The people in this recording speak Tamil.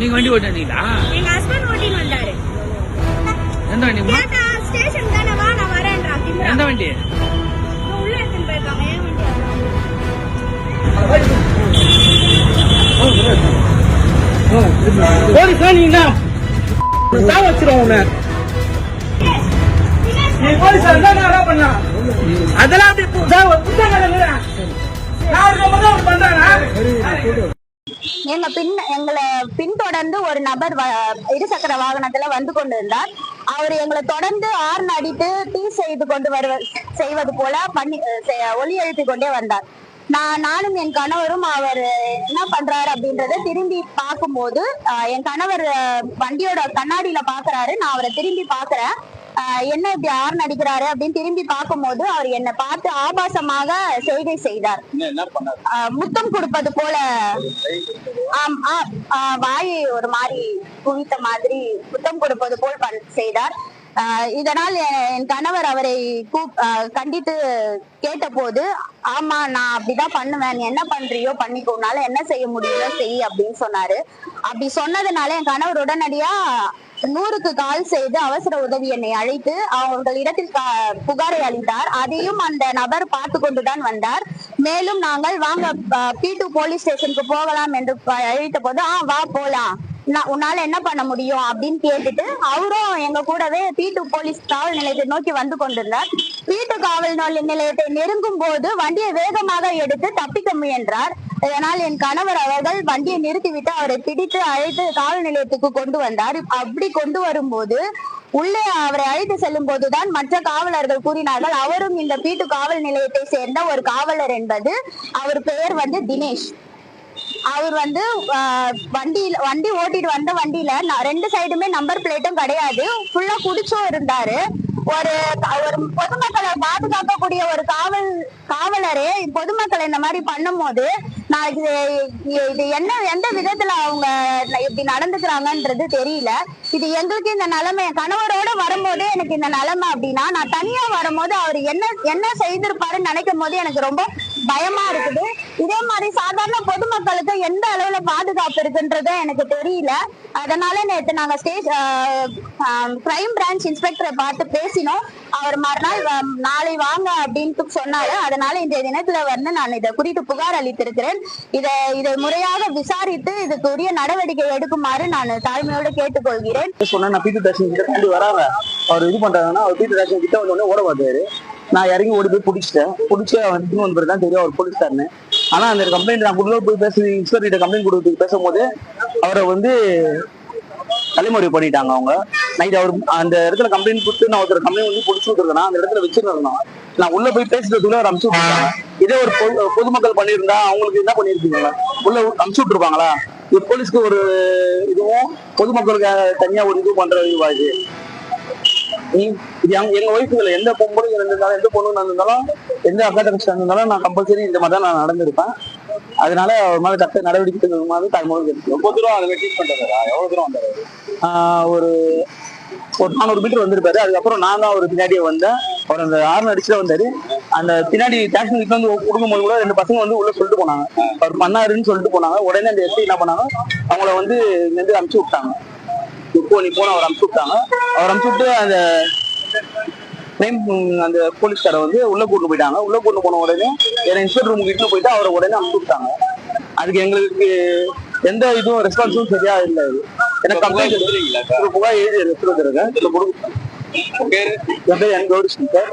நீங்க வண்டி ஓட்டி வந்தீங்களா எங்க ஹஸ்பண்ட் ஓட்டின்னு வந்தாரு. எந்த வண்டி? கேட்டா ஸ்டேஷன் தானே வா நான் வரேன்றான். திமிரா. எந்த வண்டி? உள்ள எடுத்துன்னு போயிருக்காங்க ஏன் வண்டி? போலீஸ் வச்சிருவோம் உன்னை. நீ போலீஸ் என்ன பண்ணா? அதெல்லாம் அப்படி புத்தகம் நான் அவர் பண்றானா எங்க பின் எங்களை பின்தொடர்ந்து ஒரு நபர் இருசக்கர வாகனத்துல வந்து கொண்டிருந்தார். அவர் எங்களை தொடர்ந்து ஆர்ன் அடித்து டீ செய்து கொண்டு வருவ செய்வது போல பண்ணி ஒலி எழுப்பி கொண்டே வந்தார். நான் நானும் என் கணவரும் அவர் என்ன பண்றாரு அப்படின்றத திரும்பி பார்க்கும்போது என் கணவர் வண்டியோட கண்ணாடியில பாக்குறாரு. நான் அவரை திரும்பி பாக்குறேன். என்ன இப்படி ஆர்ன் அடிக்கிறாரு அப்படின்னு திரும்பி பார்க்கும்போது அவர் என்னை பார்த்து ஆபாசமாக செய்கை செய்தார். முத்தம் கொடுப்பது போல வாயை ஒரு மாதிரி குவித்த மாதிரி குத்தம் கொடுப்பது போல் செய்தார். இதனால் என் கணவர் அவரை கண்டித்து கேட்டபோது ஆமா நான் அப்படிதான் பண்ணுவேன். என்ன பண்றியோ பண்ணிக்கோ. உன்னால என்ன செய்ய முடியுமோ செய் அப்படின்னு சொன்னாரு. அப்படி சொன்னதுனால என் கணவர் உடனடியா நூறுக்கு கால் செய்து அவசர உதவி என்னை அழைத்து அவர்கள் இடத்தில் புகாரை அளித்தார். அதையும் அந்த நபர் பார்த்து கொண்டுதான் வந்தார். மேலும் நாங்கள் வாங்க பி டூ போலீஸ் ஸ்டேஷனுக்கு போகலாம் என்று அழைத்த போது ஆ வா போலாம். உன்னால என்ன பண்ண முடியும்? அப்படின்னு கேட்டுட்டு அவரும் எங்க கூடவே பி போலீஸ் காவல் நிலையத்தை நோக்கி வந்து கொண்டிருந்தார். பி காவல் நிலையத்தை நெருங்கும் போது வண்டியை வேகமாக எடுத்து தப்பிக்க முயன்றார். இதனால் என் கணவர் அவர்கள் வண்டியை நிறுத்திவிட்டு அவரை பிடித்து அழைத்து காவல் நிலையத்துக்கு கொண்டு வந்தார். அப்படி கொண்டு வரும்போது உள்ளே அவரை அழைத்து செல்லும் போதுதான் மற்ற காவலர்கள் கூறினார்கள் அவரும் இந்த பீட்டு காவல் நிலையத்தை சேர்ந்த ஒரு காவலர் என்பது அவர் பெயர் வந்து தினேஷ். அவர் வந்து வண்டியில வண்டி ஓட்டிட்டு வந்த வண்டியில ரெண்டு சைடுமே நம்பர் பிளேட்டும் கிடையாது. ஃபுல்லா குடிச்சும் இருந்தாரு. ஒரு ஒரு பொதுமக்களை பாதுகாக்கக்கூடிய ஒரு காவல் காவலரே பொதுமக்களை இந்த மாதிரி பண்ணும் போது நாளைக்கு இது- இது என்ன எந்த விதத்துல அவங்க இப்படி நடந்துக்கிறாங்கன்றது தெரியல. இது எங்களுக்கு இந்த நிலைமை என் கணவரோட வரும்போதே எனக்கு இந்த நிலைமை அப்படின்னா நான் தனியா வரும்போது அவர் என்ன என்ன செய்திருப்பாருன்னு நினைக்கும் போது எனக்கு ரொம்ப பயமா இருக்குது. இதே மாதிரி சாதாரண பொதுமக்களுக்கு எந்த அளவுல பாதுகாப்பு இருக்குன்றது எனக்கு தெரியல. அதனால நேற்று நாங்க ஸ்டேஜ் கிரைம் பிரான்ச் இன்ஸ்பெக்டரை பார்த்து பேசினோம். அவர் மறுநாள் வ- நாளை வாங்க அப்படின்ட்டு சொன்னாரு. அதனால இந்த தினத்துல வந்து நான் இதை குறித்து புகார் அளித்திருக்கிறேன். இதை இதை முறையாக விசாரித்து இதுக்குரிய நடவடிக்கை எடுக்குமாறு நான் தாழ்மையோடு கேட்டுக்கொள்கிறேன். சொன்னா நான் பீட்டு தர்ஷன் கிட்ட தாண்டி வராங்க அவர் இது பண்றாங்கன்னா அவர் பீட்டு தர்ஷன் கிட்ட வந்த உடனே ஓட பார்த்தாரு நான் இறங்கி ஓடி போய் பிடிச்சிட்டேன். பிடிச்சி அவன் இன்னும் வந்து தான் தெரியும் அவர் போலீஸ்காரனு ஆனா அந்த கம்ப்ளைண்ட் நான் உள்ள போய் பேசி இன்ஸ்பெக்டர் கிட்ட கம்ப்ளைண்ட் கொடுத்து பேசும்போது அவரை வந்து தலைமுறை பண்ணிட்டாங்க அவங்க. நைட் அவர் அந்த இடத்துல கம்ப்ளைண்ட் கொடுத்து நான் ஒருத்தர் கம்ப்ளைண்ட் வந்து பிடிச்சி விட்டுருக்கேன் அந்த இடத்துல வச்சிருந்தேன் நான் உள்ள போய் பேசுறதுக்குள்ள அவர் அமுச்சு விட்டுருக்காங்க இதே ஒரு பொது- பொதுமக்கள் பண்ணியிருந்தா அவங்களுக்கு என்ன பண்ணிருக்கீங்களா உள்ள அமுச்சு விட்டுருப்பாங்களா? இது போலீஸ்க்கு ஒரு இதுவும் பொதுமக்களுக்கு தனியா ஒரு இது பண்ற இதுவா இது நீ- இது எங்க- எங்க வயசுல எந்த பொம்பளை இருந்தாலும் எந்த பொண்ணு நடந்தாலும் எந்த அக்காட்ட இருந்தாலும் நான் கம்பல்சரி இந்த மாதிரி தான் நான் நடந்திருப்பேன். அதனால அவர் மேல தக்க நடவடிக்கை மாதிரி தாய்மொழி இருக்கு ரொம்ப தூரம் அதை ட்ரீட் பண்றாரு எவ்வளவு தூரம் வந்தாரு ஒரு ஒரு நானூறு மீட்டர் வந்திருப்பாரு. அதுக்கப்புறம் நான் தான் அவர் பின்னாடியே வந்தேன். அவர் அந்த ஆறு அடிச்சுட்டு வந்தாரு. அந்த பின்னாடி டாக்ஸி கிட்ட வந்து கொடுக்கும்போது கூட ரெண்டு பசங்க வந்து உள்ள சொல்லிட்டு போனாங்க. அவர் பண்ணாருன்னு சொல்லிட்டு போனாங்க. உடனே அந்த எஸ்ஐ என்ன பண்ணாங்க? அவங்கள வந்து இங்க இருந்து அனுப்பிச்சு விட்டாங்க. இப்போ நீ போன அவர் அனுப்பிச்சு விட்டாங்க. அவர் அனுப்பிச்சு விட்டு அந்த crime, ம், அந்த போலீஸ்காரை வந்து உள்ள கூட்டு போயிட்டாங்க. உள்ள கூட்டு போன உடனே என்ன இன்ஸ்பெக்டர் ரூமுக்கு இட்டு போயிட்டு அவரை உடனே அனுப்பிச்சு விட்டாங்க. அதுக்கு எங்களுக்கு எந்த இதுவும் ரெஸ்பான்ஸும் சரியா இல்லை. எனக்கு கம்ப்ளைண்ட் ஒரு புகார் எழுதி கொடுக்க என் பேர் என் கௌரி சங்கர்